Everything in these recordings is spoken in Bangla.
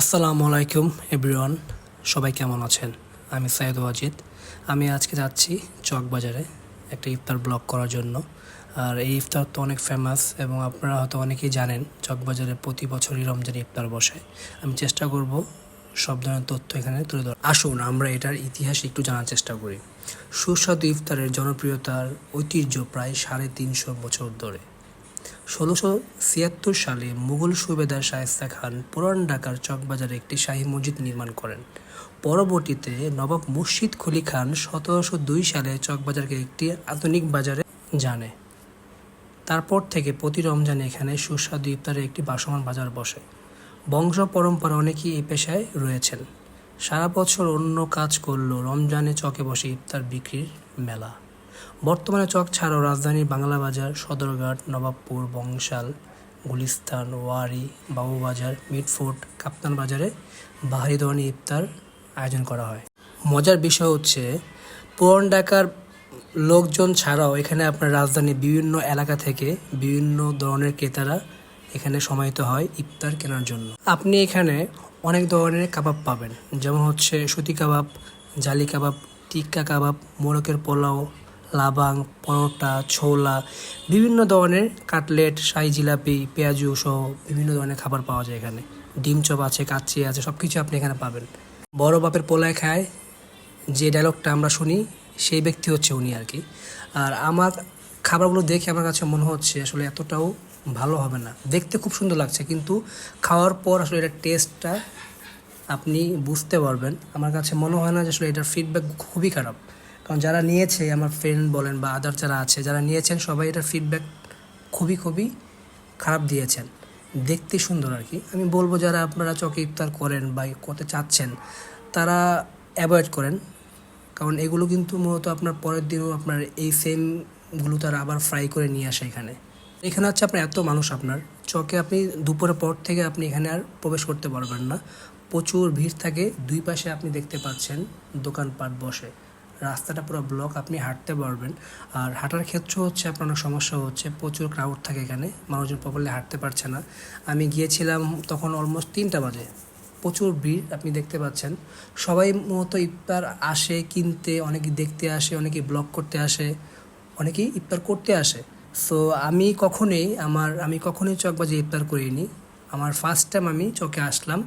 আসসালামু আলাইকুম, এভরিওয়ান। সবাই কেমন আছেন? আমি সাইদ ওয়াজিদ। আমি আজকে যাচ্ছি চকবাজারে একটা ইফতার ব্লগ করার জন্য। আর এই ইফতার তো অনেক ফেমাস এবং আপনারা হয়তো অনেকেই জানেন, চকবাজারে প্রতি বছরই রমজান ইফতার বসে। আমি চেষ্টা করব সব ধরনের তথ্য এখানে তুলে ধর আসুন, আমরা এটার ইতিহাস একটু জানার চেষ্টা করি। সুস্বাদু ইফতারের জনপ্রিয়তার ঐতিহ্য প্রায় সাড়ে তিনশো বছর ধরে। ষোলোশো ছিয়াত্তর সালে মুঘল সুবেদার শায়েস্তা খান পুরান ঢাকার চকবাজারে একটি শাহী মসজিদ নির্মাণ করেন। পরবর্তীতে নবাব মুর্শিদ কুলি খান সতেরোশো দুই সালে চকবাজারকে একটি আধুনিক বাজারে জানে। তারপর থেকে প্রতি রমজানে এখানে সুস্বাদু ইফতারের একটি বাসমান বাজার বসে। বংশ পরম্পরা অনেকেই এই পেশায় রয়েছেন। সারা বছর অন্য কাজ করলেও রমজানে চকে বসে ইফতার বিক্রির মেলা। বর্তমানে চক ছাড়াও রাজধানীর বাংলা বাজার, সদরঘাট, নবাবপুর, বংশাল, গুলিস্তান, ওয়ারি, বাবুবাজার, মিটফোর্ট, কাপ্তান বাজারে বাহারি ধরনের ইফতার আয়োজন করা হয়। মজার বিষয় হচ্ছে, পুরান ঢাকার লোকজন ছাড়াও এখানে আপনার রাজধানীর বিভিন্ন এলাকা থেকে বিভিন্ন ধরনের ক্রেতারা এখানে সমাহিত হয় ইফতার কেনার জন্য। আপনি এখানে অনেক ধরনের কাবাব পাবেন। যেমন হচ্ছে সুতি কাবাব, জালি কাবাব, টিক্কা কাবাব মোরকের পোলাও লাবাং, পরোটা, ছোলা, বিভিন্ন ধরনের কাটলেট, শাহি জিলাপি, পেঁয়াজু সহ বিভিন্ন ধরনের খাবার পাওয়া যায় এখানে। ডিম চপ আছে, কাচ্চি আছে সব কিছু আপনি এখানে পাবেন। বড় বাপের পোলায় খায়, যে ডায়লগটা আমরা শুনি, সেই ব্যক্তি হচ্ছে উনি আর কি। আর আমার খাবারগুলো দেখে আমার কাছে মনে হচ্ছে আসলে এতটাও ভালো হবে না। দেখতে খুব সুন্দর লাগছে, কিন্তু খাওয়ার পর আসলে এটার টেস্টটা আপনি বুঝতে পারবেন। আমার কাছে মনে হয় না যে আসলে এটার ফিডব্যাক খুবই খারাপ। কারণ যারা নিয়েছে, আমার ফ্রেন্ড বলেন বা আদার যারা আছে, যারা নিয়েছেন, সবাই এটার ফিডব্যাক খুবই খুবই খারাপ দিয়েছেন। দেখতে সুন্দর আর কি। আমি বলব যারা আপনারা চকে ইফতার করেন বা করতে চাচ্ছেন, তারা অ্যাভয়েড করেন। কারণ এগুলো কিন্তু মূলত আপনার পরের দিনও আপনার এই সেমগুলো তারা আবার ফ্রাই করে নিয়ে আসে এখানে। এখানে হচ্ছে আপনার এত মানুষ আপনার। চকে আপনি দুপুরের পর থেকে আপনি এখানে আর প্রবেশ করতে পারবেন না। প্রচুর ভিড় থাকে। দুই পাশে আপনি দেখতে পাচ্ছেন দোকানপাট বসে। রাস্তাটা পুরো ব্লক আপনি হাঁটতে পারবেন। আর হাঁটার ক্ষেত্রে হচ্ছে আপনার অনেক সমস্যা হচ্ছে, প্রচুর ক্রাউড থাকে এখানে, মানুষজন প্রপারলি হাঁটতে পারছে না। আমি গিয়েছিলাম তখন অলমোস্ট তিনটা বাজে, প্রচুর ভিড়, আপনি দেখতে পাচ্ছেন। সবাই মূলত ইফতার আসে, কিনতে অনেকে দেখতে আসে অনেকে ব্লগ করতে আসে, অনেকেই ইফতার করতে আসে। সো আমি কখনোই আমার, আমি কখনোই চকবাজে ইফতার করিনি। আমার ফার্স্ট টাইম আমি চকে আসলাম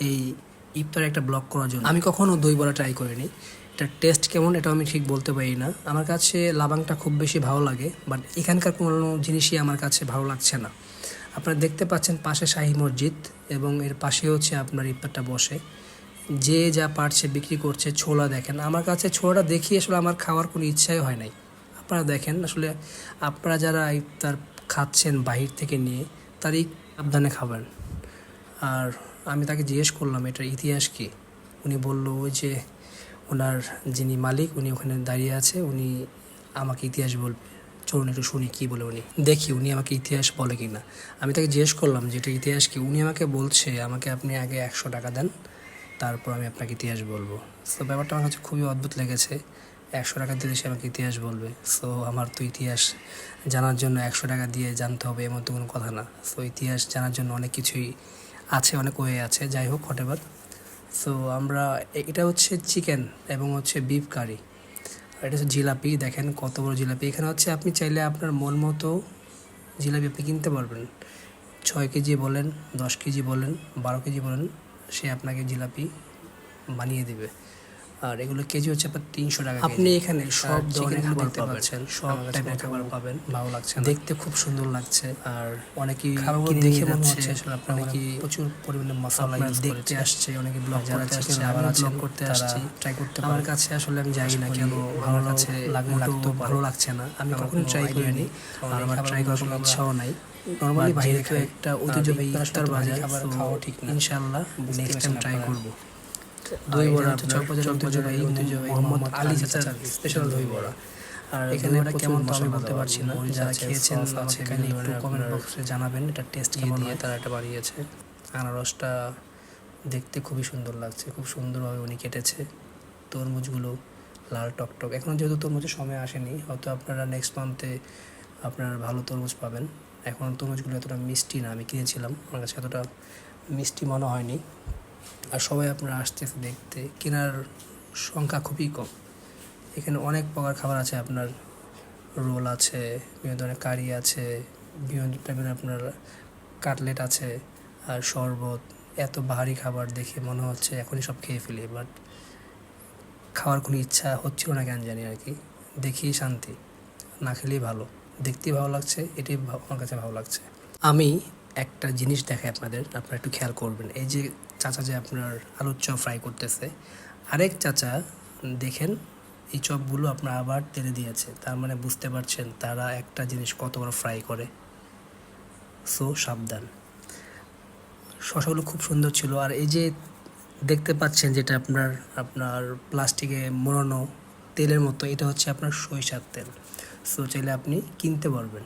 এই ইফতার একটা ব্লগ করার জন্য। আমি কখনও দই বড়া ট্রাই করিনি। এটার টেস্ট কেমন এটাও আমি ঠিক বলতে পারি না। আমার কাছে লাবাংটা খুব বেশি ভালো লাগে বাট এখানকার কোনো জিনিসই আমার কাছে ভালো লাগছে না। আপনারা দেখতে পাচ্ছেন পাশে শাহী মসজিদ এবং এর পাশে হচ্ছে আপনার ইফতারটা বসে। যে যা পারছে বিক্রি করছে, ছোলা দেখেন। আমার কাছে ছোলাটা দেখি আসলে আমার খাওয়ার কোনো ইচ্ছাই হয় নাই। আপনারা দেখেন আসলে আপনারা যারা ইফতার খাচ্ছেন বাহির থেকে নিয়ে তারই সাবধানে খাবেন। আর আমি তাকে জিজ্ঞেস করলাম, এটার ইতিহাস কী? উনি বলল, ওই যে ওনার যিনি মালিক, উনি ওখানে দাঁড়িয়ে আছে, উনি আমাকে ইতিহাস বলবে চলুন একটু শুনি কী বলে উনি। দেখি উনি আমাকে ইতিহাস বলে কি না আমি তাকে জিজ্ঞেস করলাম যে এটা ইতিহাস কি? উনি আমাকে বলছে, আমাকে আপনি আগে একশো টাকা দেন, তারপর আমি আপনাকে ইতিহাস বলব। সো ব্যাপারটা আমার কাছে খুবই অদ্ভুত লেগেছে। একশো টাকা দিলে সে আমাকে ইতিহাস বলবে। সো আমার তো ইতিহাস জানার জন্য একশো টাকা দিয়ে জানতে হবে, এমন তো কোনো কথা না। সো ইতিহাস জানার জন্য অনেক কিছুই আছে, অনেক ওয়ে আছে। যাই হোক হটেবার সো আমরা এটা হচ্ছে চিকেন এবং হচ্ছে বিফ কারি আর এটা হচ্ছে জিলাপি, দেখেন কত বড় জিলাপি। এখানে হচ্ছে আপনি চাইলে আপনার মন মতো জিলাপি আপনি কিনতে পারবেন। ছয় কেজি বলেন, দশ কেজি বলেন, বারো কেজি বলেন, সে আপনাকে জিলাপি বানিয়ে দিবে। আর এগুলো কেজি হচ্ছে আপনার তিনশো টাকা আপনি এখানে সব ধরনের খাবার দেখতে পাচ্ছেন সব টাইপের খাবার পাবেন। ভালো লাগছে দেখতে খুব সুন্দর লাগছে আর অনেকেই খাবারগুলো দেখে মনে হচ্ছে আসলে আপনার অনেকে প্রচুর পরিমাণে মশলা ইউজ দেখতে আসছে অনেকে ব্লগ করতে আসছে আবার ব্লগ করতে আসছে। ট্রাই করতে আমার কাছে আসলে আমি জানি না কেন ভালো লাগছে লাগতো ভালো লাগছে না। আমি কখনো ট্রাই করিনি। আর আমার ট্রাই করার কোনো ইচ্ছাও নাই। নর্মালি বাইরে একটা ঐতিহ্যবাহী ইফতার বাজার খাবার খাওয়া ঠিক ইনশাআল্লাহ নেক্সট টাইম ট্রাই করব। দই বড়া চকবাজার মোহাম্মদ আলী চাচার স্পেশাল দই বড়া। আর এখানে এটা কেমন তো আমি বলতে পারছি না যারা খেয়েছেন আছে এখানে একটু কমেন্ট বক্সে জানাবেন এটা টেস্ট কেমন দিয়ে তারা এটা বানিয়েছে আনারসটা দেখতে খুবই সুন্দর লাগছে খুব সুন্দরভাবে উনি কেটেছে। তরমুজগুলো লাল টকটক। এখন যেহেতু তরমুজের সময় আসেনি হয়তো আপনারা নেক্সট মান্থে আপনার ভালো তরমুজ পাবেন। এখন তরমুজগুলো এতটা মিষ্টি না আমি কিনেছিলাম আমার কাছে এতটা মিষ্টি মনে হয়নি। আর সবাই আপনারা আসতেছে দেখতে। কেনার সংখ্যা খুবই কম। এখানে অনেক প্রকার খাবার আছে, আপনার রোল আছে, বিভিন্ন ধরনের কারি আছে, বিভিন্ন টাইপের আপনার কাটলেট আছে, আর শরবত। এত ভারী খাবার দেখে মনে হচ্ছে এখনই সব খেয়ে ফেলি বাট খাওয়ার কোনো ইচ্ছা হচ্ছিল না কেন জানি আর কি। দেখি শান্তি, না খেলেই ভালো। দেখতেই ভালো লাগছে, এটাই আমার কাছে ভালো লাগছে। আমি একটা জিনিস দেখায় আপনাদের আপনারা একটু খেয়াল করবেন। এই যে চাচা যে আপনার আলুর চপ ফ্রাই করতেছে, আরেক চাচা, দেখেন, এই চপগুলো আপনার আবার তেলে দিয়েছে। তার মানে বুঝতে পারছেন, তারা একটা জিনিস কত বড় ফ্রাই করে। সো সাবধান। শশাগুলো খুব সুন্দর ছিল। আর এই যে দেখতে পাচ্ছেন যেটা আপনার আপনার প্লাস্টিকে মোড়ানো তেলের মতো, এটা হচ্ছে আপনার সরিষার তেল। সো চাইলে আপনি কিনতে পারবেন।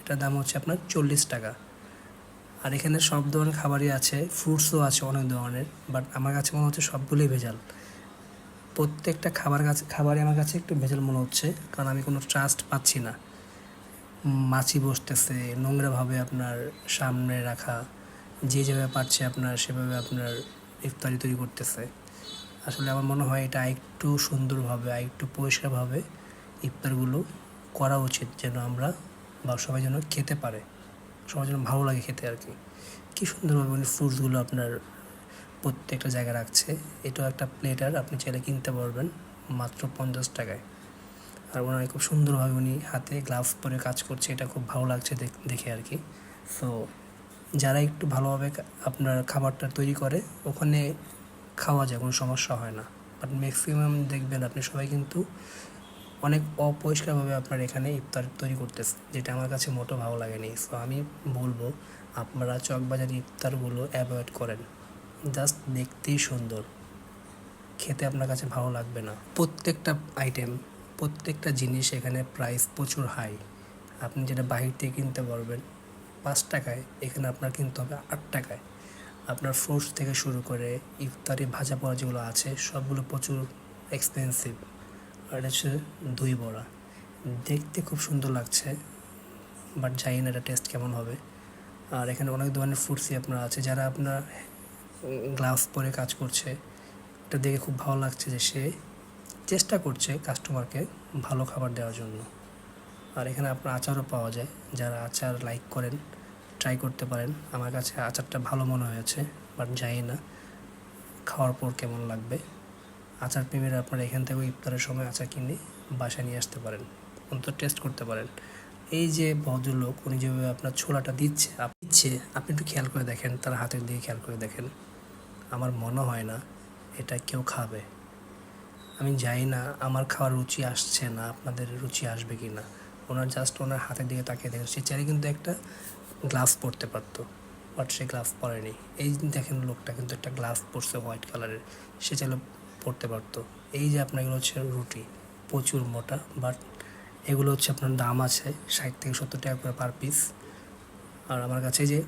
এটার দাম হচ্ছে আপনার চল্লিশ টাকা। আর এখানে সব ধরনের খাবারই আছে ফ্রুটসও আছে অনেক ধরনের বাট আমার কাছে মনে হচ্ছে সবগুলোই ভেজাল। প্রত্যেকটা খাবার কাছে, খাবারই আমার কাছে একটু ভেজাল মনে হচ্ছে, কারণ আমি কোনো ট্রাস্ট পাচ্ছি না। মাছি বসতেছে, নোংরাভাবে আপনার সামনে রাখা, যে যেভাবে পারছে আপনার সেভাবে আপনার ইফতারি তৈরি করতেছে। আসলে আমার মনে হয় এটা একটু সুন্দরভাবে আর একটু পরিষ্কারভাবে ইফতারগুলো করা উচিত যেন আমরা বা সবাই যেন খেতে পারে। সবার জন্য ভালো লাগে খেতে আর কি। কী সুন্দরভাবে উনি ফ্রুটসগুলো আপনার প্রত্যেকটা জায়গায় রাখছে। এটাও একটা প্লেটার আপনি চাইলে কিনতে পারবেন মাত্র পঞ্চাশ টাকায়। আর ওনার খুব সুন্দরভাবে উনি হাতে গ্লাভস পরে কাজ করছে, এটা খুব ভালো লাগছে দেখে আর কি। সো যারা একটু ভালোভাবে আপনার খাবারটা তৈরি করে, ওখানে খাওয়া যায়, কোনো সমস্যা হয় না। বাট ম্যাক্সিমাম দেখবেন আপনি সবাই কিন্তু অনেক অপরিষ্কারভাবে আপনার এখানে ইফতার তৈরি করতেছে, যেটা আমার কাছে মোটো ভালো লাগেনি। সো আমি বলব, আপনারা চকবাজার ইফতারগুলো অ্যাভয়েড করেন। জাস্ট দেখতেই সুন্দর। খেতে আপনার কাছে ভালো লাগবে না। প্রত্যেকটা আইটেম প্রত্যেকটা জিনিস এখানে প্রাইস প্রচুর হাই আপনি যেটা বাহির থেকে কিনতে পারবেন, পাঁচ টাকায়, এখানে আপনার কিনতে হবে আট টাকায়। আপনার ফ্রুটস থেকে শুরু করে ইফতারি ভাজা পোড়া যেগুলো আছে, সবগুলো প্রচুর এক্সপেন্সিভ আর এটা হচ্ছে দই বড়া। দেখতে খুব সুন্দর লাগছে বাট জানি না এটা টেস্ট কেমন হবে। আর এখানে অনেক ধরনের ফ্রুটসই আপনার আছে, যারা আপনার গ্লাভস পরে কাজ করছে, এটা দেখে খুব ভালো লাগছে যে সে চেষ্টা করছে কাস্টমারকে ভালো খাবার দেওয়ার জন্য। আর এখানে আপনার আচারও পাওয়া যায়, যারা আচার লাইক করেন ট্রাই করতে পারেন। আমার কাছে আচারটা ভালো মনে হয়েছে বাট জানি না, খাওয়ার পর কেমন লাগবে। আচার প্রেমীরা আপনারা এখান থেকে ইফতারের সময় আচার কিনে বাসায় নিয়ে আসতে পারেন, অন্তত টেস্ট করতে পারেন। এই যে ভদ্রলোক, উনি যেভাবে আপনার ছোলাটা দিচ্ছে দিচ্ছে, আপনি একটু খেয়াল করে দেখেন, তার হাতের দিকে খেয়াল করে দেখেন। আমার মনে হয় না এটা কেউ খাবে। আমি জানি না আমার খাওয়ার রুচি আসছে না, আপনাদের রুচি আসবে কি না। ওনার জাস্ট ওনার হাতের দিকে তাকিয়ে দেখেন। সে চাইলে কিন্তু একটা গ্লাভস পরতে পারতো বাট সে গ্লাভস পরেনি। এই দেখেন লোকটা কিন্তু একটা গ্লাভস পরছে হোয়াইট কালারের সে চাইলে পরতে পারতো। এই যে আপনার এগুলো হচ্ছে রুটি, প্রচুর মোটা বাট এগুলো হচ্ছে আপনার দাম আছে ষাট থেকে সত্তর টাকা করে পার পিস আর আমার কাছে যে,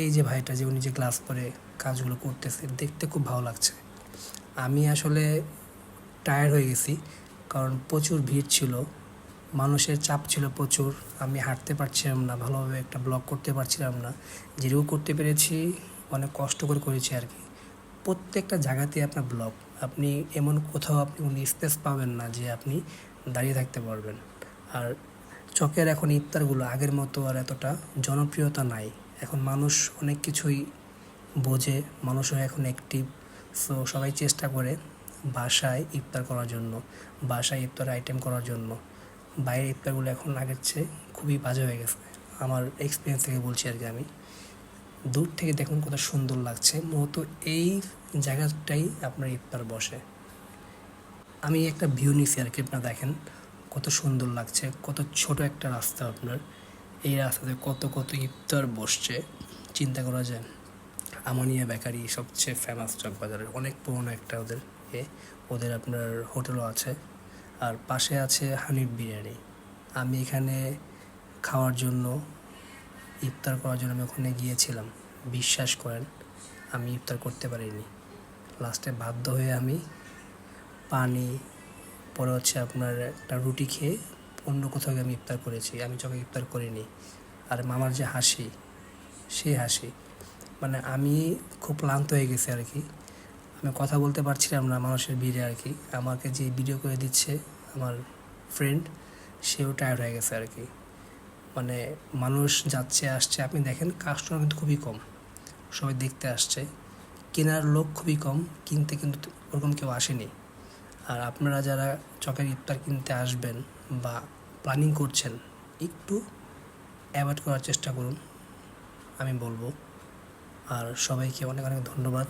এই যে ভাইটা যে উনি যে গ্লাস পরে কাজগুলো করতেছে, দেখতে খুব ভালো লাগছে। আমি আসলে টায়ার্ড হয়ে গেছি, কারণ প্রচুর ভিড় ছিল, মানুষের চাপ ছিল প্রচুর, আমি হাঁটতে পারছিলাম না, ভালোভাবে একটা ব্লগ করতে পারছিলাম না। যেটুকু করতে পেরেছি, অনেক কষ্ট করে করেছি আর কি। প্রত্যেকটা জায়গাতে আপনার ব্লগ আপনি এমন কোথাও আপনি কোনো স্পেস পাবেন না যে আপনি দাঁড়িয়ে থাকতে পারবেন। আর চকের এখন ইফতারগুলো আগের মতো আর এতটা জনপ্রিয়তা নাই। এখন মানুষ অনেক কিছুই বোঝে মানুষও এখন অ্যাক্টিভ সো সবাই চেষ্টা করে বাসায় ইফতার করার জন্য, বাসায় ইফতার আইটেম করার জন্য। বাইরের ইফতারগুলো এখন আগের চেয়ে খুবই বাজে হয়ে গেছে। আমার এক্সপিরিয়েন্স থেকে বলছি আর কি আমি। দূর থেকে দেখুন কত সুন্দর লাগছে। মূলত এই জায়গাটাই আপনার ইফতার বসে। আমি একটা ভিউ নিছি আর কি, আপনারা দেখেন কত সুন্দর লাগছে, কত ছোট একটা রাস্তা আপনার। এই রাস্তাতে কত কত ইফতার বসছে। চিন্তা করা যায়, আমানিয়া বেকারি সবচেয়ে ফেমাস চকবাজারের অনেক পুরনো একটা ওদের এ, ওদের আপনার হোটেলও আছে। আর পাশে আছে হানিফ বিরিয়ানি। আমি এখানে খাওয়ার জন্য ইফতার করার জন্য আমি ওখানে গিয়েছিলাম। বিশ্বাস করেন, আমি ইফতার করতে পারিনি। লাস্টে বাধ্য হয়ে আমি পানি, পরে হচ্ছে আপনার একটা রুটি খেয়ে অন্য কোথাও আমি ইফতার করেছি। আমি চোখে ইফতার করিনি, আর মামার যে হাসি সেই হাসি। মানে আমি খুব ক্লান্ত হয়ে গেছি আর কি। আমি কথা বলতে পারছিলাম না মানুষের ভিড়ে আর কি। আমাকে যে ভিডিও করে দিচ্ছে আমার ফ্রেন্ড সেও টায়ার্ড হয়ে গেছে আর কি। মানে মানুষ যাচ্ছে, আসছে, আপনি দেখেন কাস্টমার কিন্তু খুবই কম। সবাই দেখতে আসছে। কেনার লোক খুবই কম, কিনতে কিন্তু ওরকম কেউ আসেনি। আর আপনারা যারা চকের ইফতার কিনতে আসবেন বা প্ল্যানিং করছেন, একটু অ্যাভয়েড করার চেষ্টা করুন, আমি বলব। আর সবাইকে অনেক অনেক ধন্যবাদ।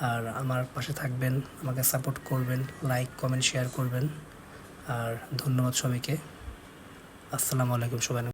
আর আমার পাশে থাকবেন, আমাকে সাপোর্ট করবেন লাইক কমেন্ট শেয়ার করবেন। আর ধন্যবাদ সবাইকে। আসসালামু আলাইকুম সবাই।